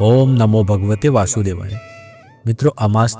ઓમ નમો ભગવતે વાસુદેવાય. મિત્રો અમાસ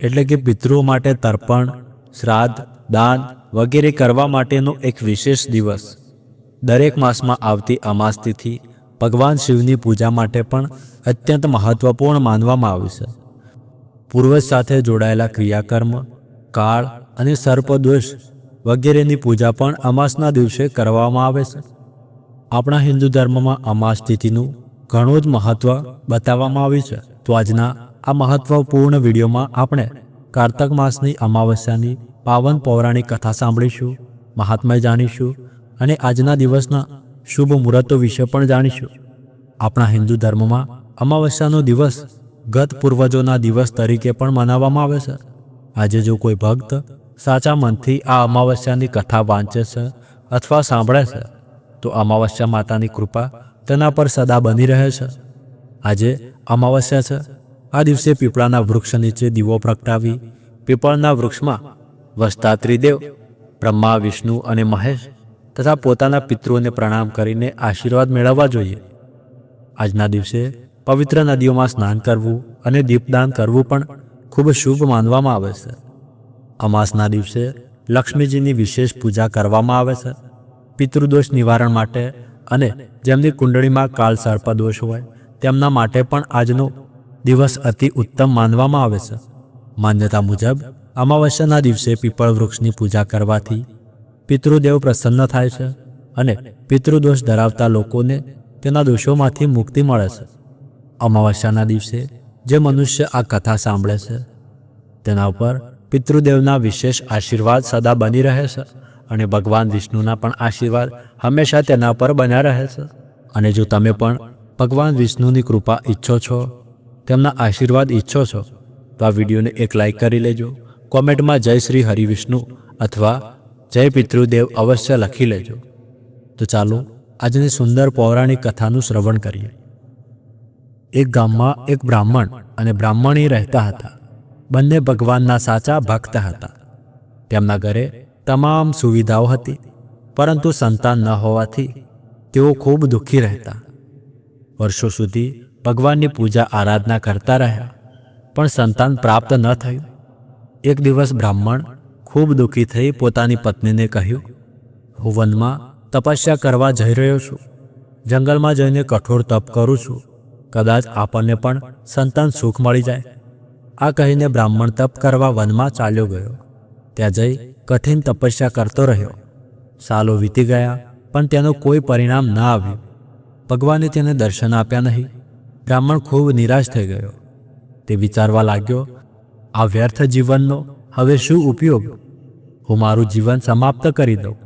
એટલે કે પિતૃઓ માટે તર્પણ, શ્રાદ્ધ, દાન વગેરે કરવા માટેનો એક વિશેષ દિવસ. દરેક માસમાં આવતી અમાસ તિથિ ભગવાન શિવની પૂજા માટે પણ અત્યંત મહત્વપૂર્ણ માનવામાં આવે છે. પૂર્વજ સાથે જોડાયેલા ક્રિયાકર્મ, કાળ અને સર્પદોષ વગેરેની પૂજા પણ અમાસના દિવસે કરવામાં આવે છે. આપણા હિન્દુ ધર્મમાં અમાસ તિથિનું ઘણું જ મહત્વ બતાવવામાં આવ્યું છે. તો આજના આ મહત્વપૂર્ણ વિડીયોમાં આપણે કાર્તક માસની અમાવસ્યાની પાવન પૌરાણિક કથા સાંભળીશું મહાત્મા જાણીશું અને આજના દિવસના શુભ મુહૂર્તો વિશે પણ જાણીશું. આપણા હિન્દુ ધર્મમાં અમાવસ્યાનો દિવસ ગત પૂર્વજોના દિવસ તરીકે પણ મનાવવામાં આવે છે. આજે જો કોઈ ભક્ત સાચા મનથી આ અમાવસ્યાની કથા વાંચે છે અથવા સાંભળે છે, તો અમાવસ્યા માતાની કૃપા તેના પર સદા બની રહે છે. આજે અમાવસ્યા છે. આ દિવસે પીપળાના વૃક્ષ નીચે દીવો પ્રગટાવી પીપળના વૃક્ષમાં વસતા ત્રિદેવ બ્રહ્મા, વિષ્ણુ અને મહેશ તથા પોતાના પિતૃઓને પ્રણામ કરીને આશીર્વાદ મેળવવા જોઈએ. આજના દિવસે પવિત્ર નદીઓમાં સ્નાન કરવું અને દીપદાન કરવું પણ ખૂબ શુભ માનવામાં આવે છે. અમાસના દિવસે લક્ષ્મીજીની વિશેષ પૂજા કરવામાં આવે છે. પિતૃદોષ નિવારણ માટે અને જેમની કુંડળીમાં કાળ સર્પદોષ હોય, તેમના માટે પણ આજનો દિવસ અતિ ઉત્તમ માનવામાં આવે છે. માન્યતા મુજબ, અમાવસ્યાના દિવસે પીપળ વૃક્ષની પૂજા કરવાથી પિતૃદેવ પ્રસન્ન થાય છે અને પિતૃદોષ ધરાવતા લોકોને તેના દોષોમાંથી મુક્તિ મળે છે. અમાવસ્યાના દિવસે જે મનુષ્ય આ કથા સાંભળે છે, તેના ઉપર પિતૃદેવના વિશેષ આશીર્વાદ સદા બની રહે છે અને ભગવાન વિષ્ણુના પણ આશીર્વાદ હંમેશા તેના પર બન્યા રહે છે. અને જો તમે પણ ભગવાન વિષ્ણુની કૃપા ઈચ્છો છો, તેમના આશીર્વાદ ઈચ્છો છો, તો આ વિડીયોને એક લાઈક કરી લેજો, કોમેન્ટમાં જય શ્રી હરિવિષ્ણુ અથવા જય પિતૃદેવ અવશ્ય લખી લેજો. તો ચાલો આજની સુંદર પૌરાણિક કથાનું શ્રવણ કરીએ. એક ગામમાં એક બ્રાહ્મણ અને બ્રાહ્મણી રહેતા હતા. બંને ભગવાનના સાચા ભક્ત હતા. તેમના ઘરે તમામ સુવિધાઓ હતી, પરંતુ સંતાન ન હોવાથી તેઓ ખૂબ દુઃખી રહેતા. વર્ષો સુધી ભગવાનની પૂજા આરાધના કરતા રહ્યા, પણ સંતાન પ્રાપ્ત ન થયું. એક દિવસ બ્રાહ્મણ ખૂબ દુઃખી થઈ પોતાની પત્નીને કહ્યું, હું વનમાં તપસ્યા કરવા જઈ રહ્યો છું. જંગલમાં જઈને કઠોર તપ કરું છું. કદાચ આપણને પણ સંતાન સુખ મળી જાય. આ કહીને બ્રાહ્મણ તપ કરવા વનમાં ચાલ્યો ગયો. ત્યાં જઈ કઠિન તપસ્યા કરતો રહ્યો. સાલો વીતી ગયા, પણ તેનું કોઈ પરિણામ ન આવ્યું. ભગવાને તેને દર્શન આપ્યા નહીં. બ્રાહ્મણ ખૂબ નિરાશ થઈ ગયો. તે વિચારવા લાગ્યો, આ વ્યર્થ જીવનનો હવે શું ઉપયોગ? હું મારું જીવન સમાપ્ત કરી દઉં.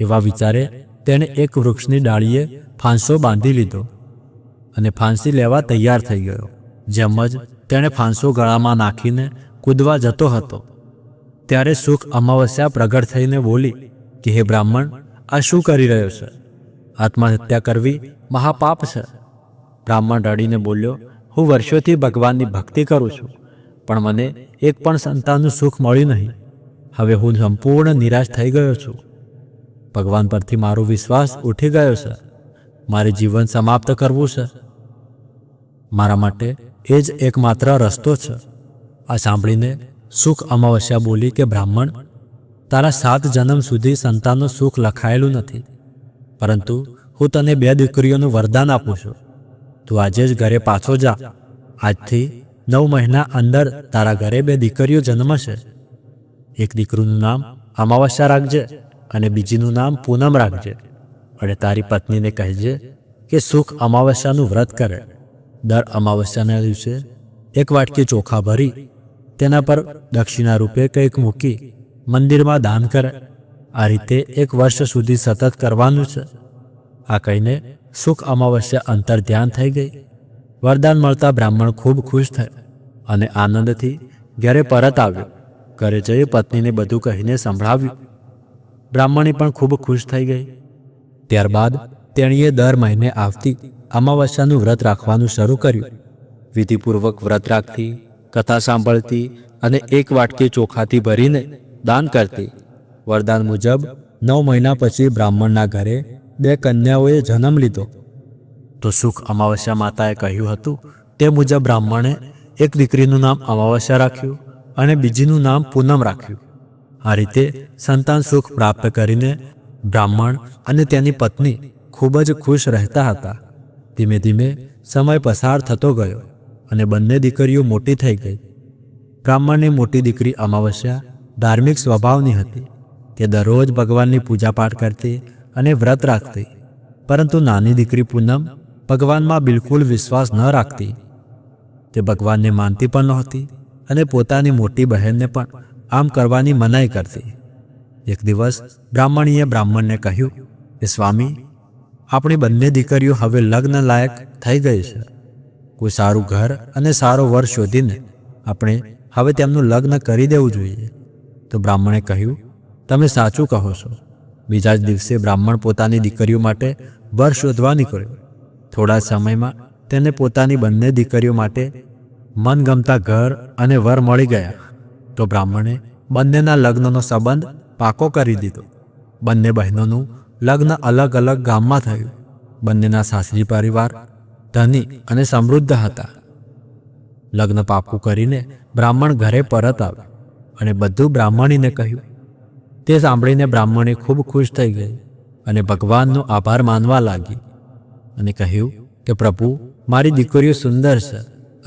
એવા વિચારે તેણે એક વૃક્ષની ડાળીએ ફાંસો બાંધી લીધો અને ફાંસી લેવા તૈયાર થઈ ગયો, જેમ જ તેણે ફાંસો ગળામાં નાખીને કૂદવા જતો હતો. ત્યારે સુખ અમાવસ્યા પ્રગટ થઈને બોલી, કે હે બ્રાહ્મણ, આ શું કરી રહ્યો છે? આત્મહત્યા કરવી મહાપાપ છે. બ્રાહ્મણ રડીને બોલ્યો, હું વર્ષોથી ભગવાનની ભક્તિ કરું છું, પણ મને એક પણ સંતાનનું સુખ મળ્યું નહીં. હવે હું સંપૂર્ણ નિરાશ થઈ ગયો છું. ભગવાન પરથી મારો વિશ્વાસ ઉઠી ગયો છે. મારે જીવન સમાપ્ત કરવું છે. મારા માટે એ જ એકમાત્ર રસ્તો છે. આ સાંભળીને સુખ અમાવસ્યા બોલી કે, બ્રાહ્મણ, તારા સાત જન્મ સુધી સંતાનનું સુખ લખાયેલું નથી. પરંતુ હું તને બે દીકરીઓનું વરદાન આપું છું. તું આજે જ ઘરે પાછો જા. આજથી નવ મહિના અંદર તારા ઘરે બે દીકરીઓ જન્મશે. એક દીકરીનું નામ અમાવસ્યા રાખજે અને બીજીનું નામ પૂનમ રાખજે. અને તારી પત્નીને કહેજે કે, સુખ અમાવસ્યાનું વ્રત કરે. દર અમાવસ્યાના દિવસે એક વાટકી ચોખા ભરી, તેના પર દક્ષિણા રૂપે કંઈક મૂકી મંદિરમાં દાન કરે. આ રીતે એક વર્ષ સુધી સતત કરવાનું છે. આ કહીને સુખ અમાવસ્યા અંતર ધ્યાન થઈ ગઈ. વરદાન મળતા બ્રાહ્મણ ખૂબ ખુશ થયો અને આનંદથી ઘરે પરત આવ્યો. ઘરે જઈ પત્નીને બધું કહીને સંભળાવ્યું. બ્રાહ્મણી પણ ખૂબ ખુશ થઈ ગઈ. ત્યારબાદ તેણીએ દર મહિને આવતી અમાવસ્યાનું વ્રત રાખવાનું શરૂ કર્યું. વિધિપૂર્વક વ્રત રાખતી, કથા સાંભળતી અને એક વાટકી ચોખાથી ભરીને દાન કરતી. વરદાન મુજબ, નવ મહિના પછી બ્રાહ્મણના ઘરે બે કન્યાઓએ જન્મ લીધો. તો સુખ અમાવસ્યા માતાએ કહ્યું હતું, તે મુજબ બ્રાહ્મણે એક દીકરીનું નામ અમાવસ્યા રાખ્યું અને બીજીનું નામ પૂનમ રાખ્યું. આ રીતે સંતાન સુખ પ્રાપ્ત કરીને બ્રાહ્મણ અને તેની પત્ની ખૂબ જ ખુશ રહેતા હતા. ધીમે ધીમે સમય પસાર થતો ગયો અને બંને દીકરીઓ મોટી થઈ ગઈ. બ્રાહ્મણની મોટી દીકરી અમાવસ્યા ધાર્મિક સ્વભાવની હતી તે દરરોજ ભગવાનની પૂજાપાઠ કરતી અને વ્રત રાખતી, પરંતુ નાની દીકરી પૂનમ ભગવાનમાં બિલકુલ વિશ્વાસ ન રાખતી. તે ભગવાનને માનતી પણ નહોતી અને પોતાની મોટી બહેનને પણ આમ કરવાની મનાઈ કરતી. એક દિવસ બ્રાહ્મણીએ બ્રાહ્મણને કહ્યું કે, સ્વામી આપણી બંને દીકરીઓ હવે લગ્ન લાયક થઈ ગઈ છે. કોઈ સારું ઘર અને સારો વર શોધીને આપણે હવે તેમનું લગ્ન કરી દેવું જોઈએ. તો બ્રાહ્મણે કહ્યું, તમે સાચું કહો છો. બીજા જ દિવસે બ્રાહ્મણ પોતાની દીકરીઓ માટે વર શોધવા નીકળ્યો. થોડા સમયમાં તેને પોતાની બંને દીકરીઓ માટે મનગમતા ઘર અને વર મળી ગયા. તો બ્રાહ્મણે બંનેના લગ્નનો સંબંધ પાકો કરી દીધો. બંને બહેનોનું લગ્ન અલગ અલગ ગામમાં થયું. બંનેના સાસરી પરિવાર ધની અને સમૃદ્ધ હતા. લગ્ન પાકું કરીને બ્રાહ્મણ ઘરે પરત આવ્યો અને બધું બ્રાહ્મણીને કહ્યું. તે સાંભળીને બ્રાહ્મણી ખૂબ ખુશ થઈ ગઈ અને ભગવાનનો આભાર માનવા લાગી અને કહ્યું કે, પ્રભુ, મારી દીકરીઓ સુંદર છે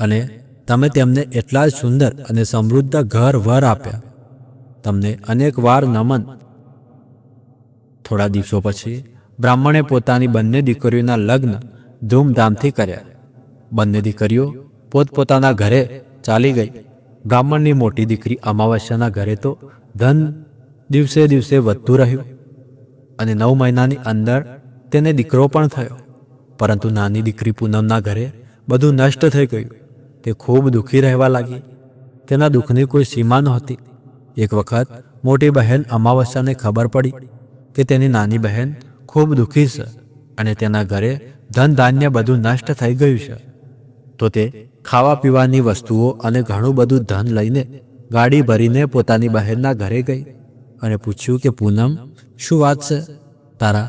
અને તમે તેમને એટલા જ સુંદર અને સમૃદ્ધ ઘર વર આપ્યા. તમને અનેક વાર નમન થોડા દિવસો પછી બ્રાહ્મણે પોતાની બંને દીકરીઓના લગ્ન ધૂમધામથી કર્યા. બંને દીકરીઓ પોતપોતાના ઘરે ચાલી ગઈ. બ્રાહ્મણની મોટી દીકરી અમાવસ્યાના ઘરે તો ધન દિવસે દિવસે વધતું રહ્યું અને નવ મહિનાની અંદર તેને દીકરો પણ થયો. પરંતુ નાની દીકરી પૂનમના ઘરે બધું નષ્ટ થઈ ગયું. તે ખૂબ દુઃખી રહેવા લાગી. તેના દુઃખની કોઈ સીમા નહોતી. એક વખત મોટી બહેન અમાવસ્યાને ખબર પડી. કે તેની નાની બહેન ખૂબ દુઃખી છે અને તેના ઘરે ધન ધાન્ય બધું નષ્ટ થઈ ગયું છે. તો તે ખાવા પીવાની વસ્તુઓ અને ઘણું બધું ધન લઈને ગાડી ભરીને પોતાની બહેનના ઘરે ગઈ અને પૂછ્યું કે, પૂનમ, શું વાત છે? તારા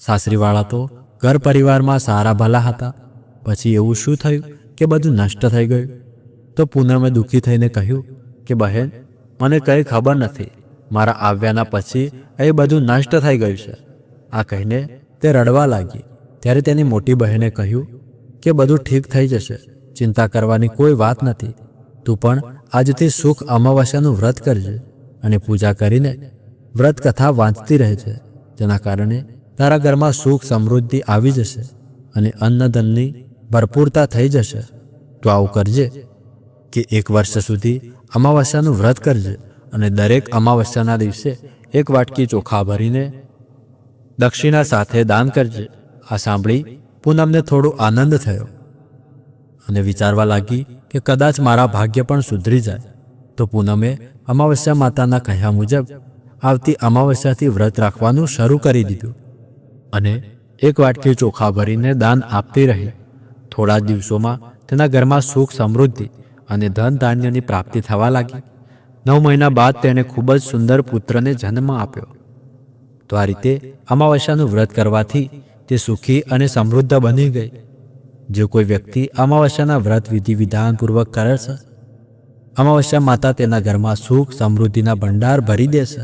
સાસરીવાળા તો ઘર પરિવારમાં સારા ભલા હતા. પછી એવું શું થયું કે બધું નષ્ટ થઈ ગયું? તો પૂનમે દુઃખી થઈને કહ્યું કે, બહેન, મને કંઈ ખબર નથી. મારા આવ્યાના પછી એ બધું નષ્ટ થઈ ગયું છે. આ કહીને તે રડવા લાગી. ત્યારે તેની મોટી બહેને કહ્યું કે બધું ઠીક થઈ જશે. ચિંતા કરવાની કોઈ વાત નથી. તું પણ આજથી સુખ અમાવાસ્યાનું વ્રત કરજે અને પૂજા કરીને વ્રત કથા વાંચતી રહેજે. જેના કારણે તારા ઘરમાં સુખ સમૃદ્ધિ આવી જશે અને અન્નધનની ભરપૂરતા થઈ જશે. તો આવું કરજે કે એક વર્ષ સુધી અમાવાસ્યાનું વ્રત કરજે. અને દરેક અમાવસ્યાના દિવસે એક વાટકી ચોખા ભરીને દક્ષિણા સાથે દાન કરજે. આ સાંભળી પૂનમને થોડો આનંદ થયો અને વિચારવા લાગી કે કદાચ મારા ભાગ્ય પણ સુધરી જાય. તો પૂનમે અમાવસ્યા માતાના કહ્યા મુજબ આવતી અમાવસ્યાથી વ્રત રાખવાનું શરૂ કરી દીધું અને એક વાટકી ચોખા ભરીને દાન આપતી રહી. થોડા દિવસોમાં તેના ઘરમાં સુખ સમૃદ્ધિ અને ધન ધાન્યની પ્રાપ્તિ થવા લાગી. નવ મહિના બાદ તેણે ખૂબ જ સુંદર પુત્રને જન્મ આપ્યો. તો આ રીતે અમાવસ્યાનું વ્રત કરવાથી તે સુખી અને સમૃદ્ધ બની ગઈ. જે કોઈ વ્યક્તિ અમાવસ્યાના વ્રત વિધિ વિધાનપૂર્વક કરે છે, અમાવસ્યા માતા તેના ઘરમાં સુખ, સમૃદ્ધિના ભંડાર ભરી દેશે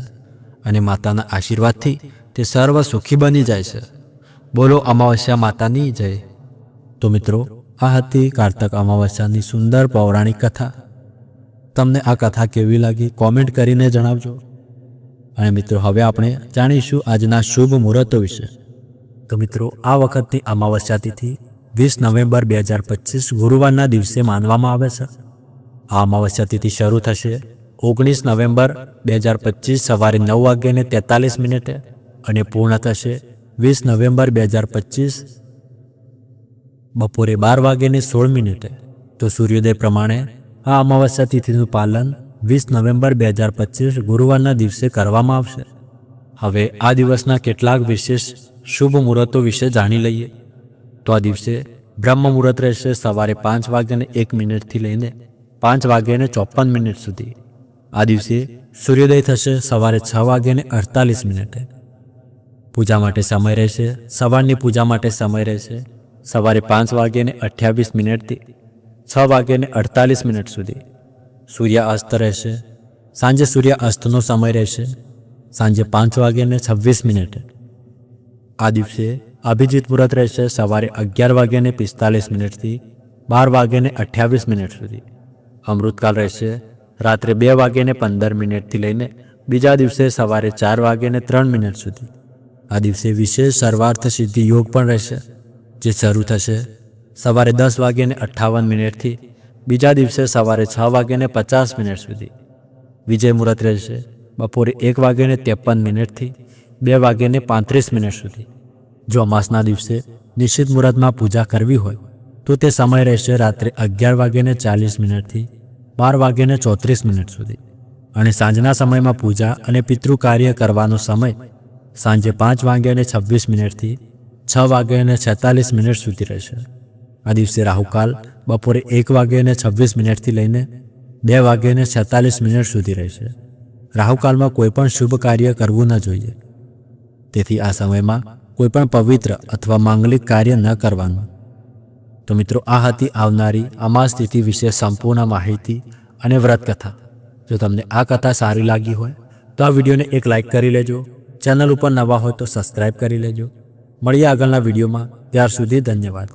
અને માતાના આશીર્વાદથી તે સર્વ સુખી બની જાય છે. બોલો અમાવસ્યા માતાની જય. તો મિત્રો, આ હતી કારતક અમાવસ્યાની સુંદર પૌરાણિક કથા. તમને આ કથા કેવી લાગી? કોમેન્ટ કરીને જણાવજો. અને મિત્રો, હવે આપણે જાણીશું આજના શુભ મુહૂર્તો વિશે. તો મિત્રો, આ વખતની અમાવસ્યા તિથિ વીસ નવેમ્બર બે હજાર પચીસ ગુરુવારના દિવસે માનવામાં આવે છે. આ અમાવસ્યા તિથિ શરૂ થશે ઓગણીસ નવેમ્બર બે હજાર પચીસ સવારે નવ વાગ્યાને તેતાલીસ મિનિટે અને પૂર્ણ થશે વીસ નવેમ્બર બે હજાર પચીસ બપોરે બાર વાગ્યાને સોળ મિનિટે. તો સૂર્યોદય પ્રમાણે આ અમાવસ્યા તિથિનું પાલન વીસ નવેમ્બર બે હજાર પચીસ ગુરુવારના દિવસે કરવામાં આવશે. હવે આ દિવસના કેટલાક વિશેષ શુભ મુહૂર્તો વિશે જાણી લઈએ. તો આ દિવસે બ્રહ્મ મુહૂર્ત રહેશે સવારે પાંચ વાગ્યાને એક મિનિટથી લઈને પાંચ વાગ્યાને ચોપન મિનિટ સુધી. આ દિવસે સૂર્યોદય થશે સવારે છ વાગ્યાને અડતાલીસ મિનિટે. પૂજા માટે સમય રહેશે, સવારની પૂજા માટે સમય રહેશે, સવારે પાંચ વાગ્યાને અઠ્યાવીસ મિનિટથી છ વાગ્યાને અડતાલીસ મિનિટ સુધી. સૂર્યાસ્ત રહેશે. સાંજે સૂર્યાસ્તનો સમય રહેશે. સાંજે પાંચ વાગ્યાને છવ્વીસ મિનિટે. આ દિવસે અભિજીત મુહૂર્ત રહેશે સવારે અગિયાર વાગ્યાને પિસ્તાલીસ મિનિટથી બાર વાગ્યાને અઠ્યાવીસ મિનિટ સુધી. અમૃતકાલ રહેશે. રાત્રે બે વાગ્યાને પંદર મિનિટથી લઈને બીજા દિવસે સવારે ચાર વાગ્યાને ત્રણ મિનિટ સુધી. આ દિવસે વિશેષ સર્વાર્થ સિદ્ધિ યોગ પણ રહેશે. જે શરૂ થશે સવારે દસ વાગ્યાને અઠ્ઠાવન મિનિટથી, બીજા દિવસે સવારે છ વાગ્યાને પચાસ મિનિટ સુધી. વિજય મુહૂર્ત રહેશે બપોરે એક વાગ્યાને ત્રેપન મિનિટથી, બે વાગ્યાને પાંત્રીસ મિનિટ સુધી. જો અમાસના દિવસે નિશ્ચિત મુહૂર્તમાં પૂજા કરવી હોય, તો તે સમય રહેશે રાત્રે અગિયાર વાગ્યાને ચાલીસ મિનિટથી, બાર વાગ્યાને ચોત્રીસ મિનિટ સુધી. અને સાંજના સમયમાં પૂજા અને પિતૃ કાર્ય કરવાનો સમય સાંજે પાંચ વાગ્યાને છવ્વીસ મિનિટથી, છ વાગ્યાને છેતાલીસ મિનિટ સુધી રહેશે. આ દિવસે રાહુકાલ બપોરે એક વાગ્યાને છવ્વીસ મિનિટથી લઈને બે વાગ્યાને છેતાલીસ મિનિટ સુધી રહેશે. રાહુકાલમાં કોઈપણ શુભ કાર્ય કરવું ન જોઈએ. તેથી આ સમયમાં કોઈ પણ પવિત્ર અથવા માંગલિક કાર્ય ન કરવાનું. તો મિત્રો, આ હતી આવનારી અમાસ તિથિ વિશે સંપૂર્ણ માહિતી અને વ્રત કથા જો તમને આ કથા સારી લાગી હોય, તો આ વિડીયોને એક લાઇક કરી લેજો. ચેનલ ઉપર નવા હોય તો સબસ્ક્રાઇબ કરી લેજો. મળીએ આગળના વિડીયોમાં. ત્યાર સુધી ધન્યવાદ.